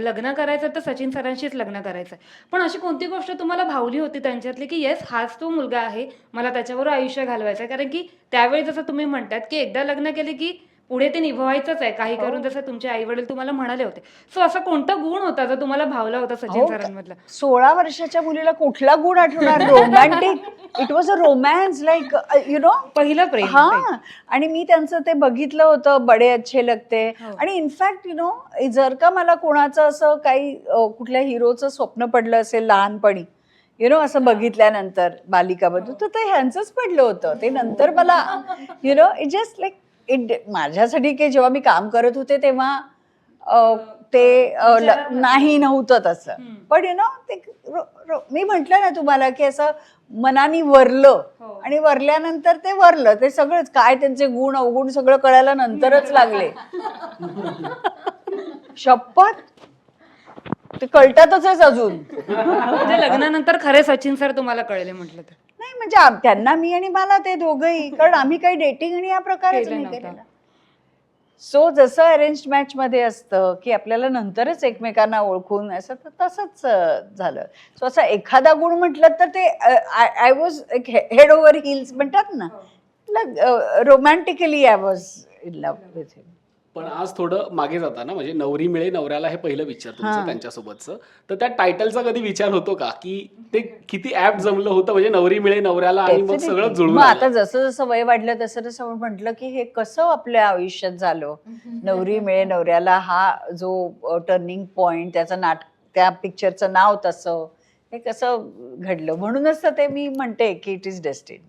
लग्न करायचं तर सचिन सरांशीच लग्न करायचं पण अशी कोणती गोष्ट तुम्हाला भावली होती त्यांच्यातली की येस हाच तो मुलगा आहे मला त्याच्याबरोबर आयुष्य घालवायचं आहे कारण की त्यावेळी जसं तुम्ही म्हणतात की एकदा लग्न केले की पुढे ते निभवायचंच आहे. काही करून जसं तुमचे आई वडील तुम्हाला म्हणाले होते. सो असा कोणता गुण होता जो तुम्हाला भावला होता सचिन हो? सरांमधला? सोळा वर्षाच्या मुलीला कुठला गुण आठवणार? Romantic it was a romance like you know पहिलं प्रेम हा. आणि मी त्यांचं ते बघितलं होतं बडे अच्छे लगते. हो. आणि इनफॅक्ट यु नो जर का मला कोणाचं असं काही कुठल्या हिरोचं स्वप्न पडलं असेल लहानपणी यु नो असं बघितल्यानंतर बालिकाबद्दल तर ते ह्यांचंच पडलं होतं. ते नंतर मला you know it just like it माझ्यासाठी की जेव्हा मी काम करत होते तेव्हा ते नाही नव्हतं तसं. पण यु नो ते मी म्हटलं ना तुम्हाला की असं मनानी वरलं. हो. आणि वरल्यानंतर ते वरलं. ते सगळंच. काय त्यांचे गुण अवगुण सगळं कळायला नंतरच लागले. शपथ? ते कळतातच अजून. म्हणजे लग्नानंतर खरे सचिन सर तुम्हाला कळले म्हटलं तर. नाही म्हणजे आम- त्यांना मी आणि मला ते दोघंही. कारण आम्ही काही डेटिंग आणि या प्रकारच केलं नाही नव्हतं. केलेला. सो जसं अरेंज मॅच मध्ये असतं की आपल्याला नंतरच एकमेकांना ओळखून असं तर तसंच झालं. सो असं एखादा गुण म्हटलं तर ते I was head over heels म्हणतात ना? Romantically I was in love with him पण आज थोडं मागे जाताना म्हणजे नवरी मिळे नवऱ्याला हे पहिलं विचार तुमचं हां. त्यांच्यासोबतचं तर त्या टायटलचा कधी विचार होतो का की ते किती ऍप जमलं होतं म्हणजे नवरी मिळे नवऱ्याला आणि मग सगळं Definitely. जुळून मग आता आलं. जसं जसं वय वाढलं तसं तसं म्हटलं की हे कसं आपल्या आयुष्यात झालं नवरी मिळे नवऱ्याला हा जो टर्निंग पॉइंट त्याचं नाट त्या पिक्चरचं नाव तसं हे कसं घडलं म्हणूनच तर ते मी म्हणते की इट इज डेस्टिन